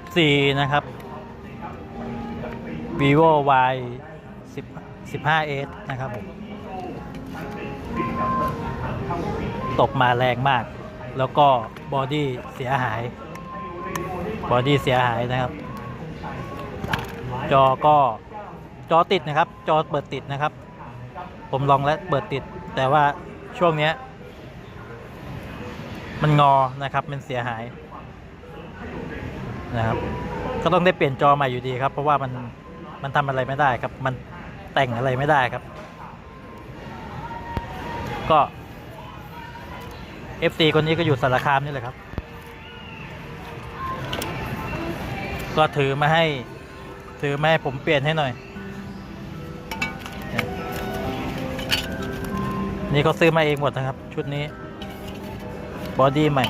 FC นะครับ vivo y 10 15s นะครับผมตกมาแรงมาก แล้วก็บอดี้เสียหาย บอดี้เสียหายนะครับ จอก็จอติดนะครับ จอเปิดติดนะครับ ผมลองแล้วเปิดติด แต่ว่าช่วงเนี้ย มันงอนะครับ มันเสียหาย นะครับ ก็ต้องได้เปลี่ยนจอใหม่อยู่ดีครับ เพราะว่ามันมันทำอะไรไม่ได้ครับ มันแต่งอะไรไม่ได้ครับ ก็ FC คนนี้ก็อยู่สารคามนี่แหละครับ ก็ถือมาให้ ถือมาให้ผมเปลี่ยนให้หน่อย นี่เขาซื้อมาเองหมดนะครับ ชุดนี้ บอดี้ใหม่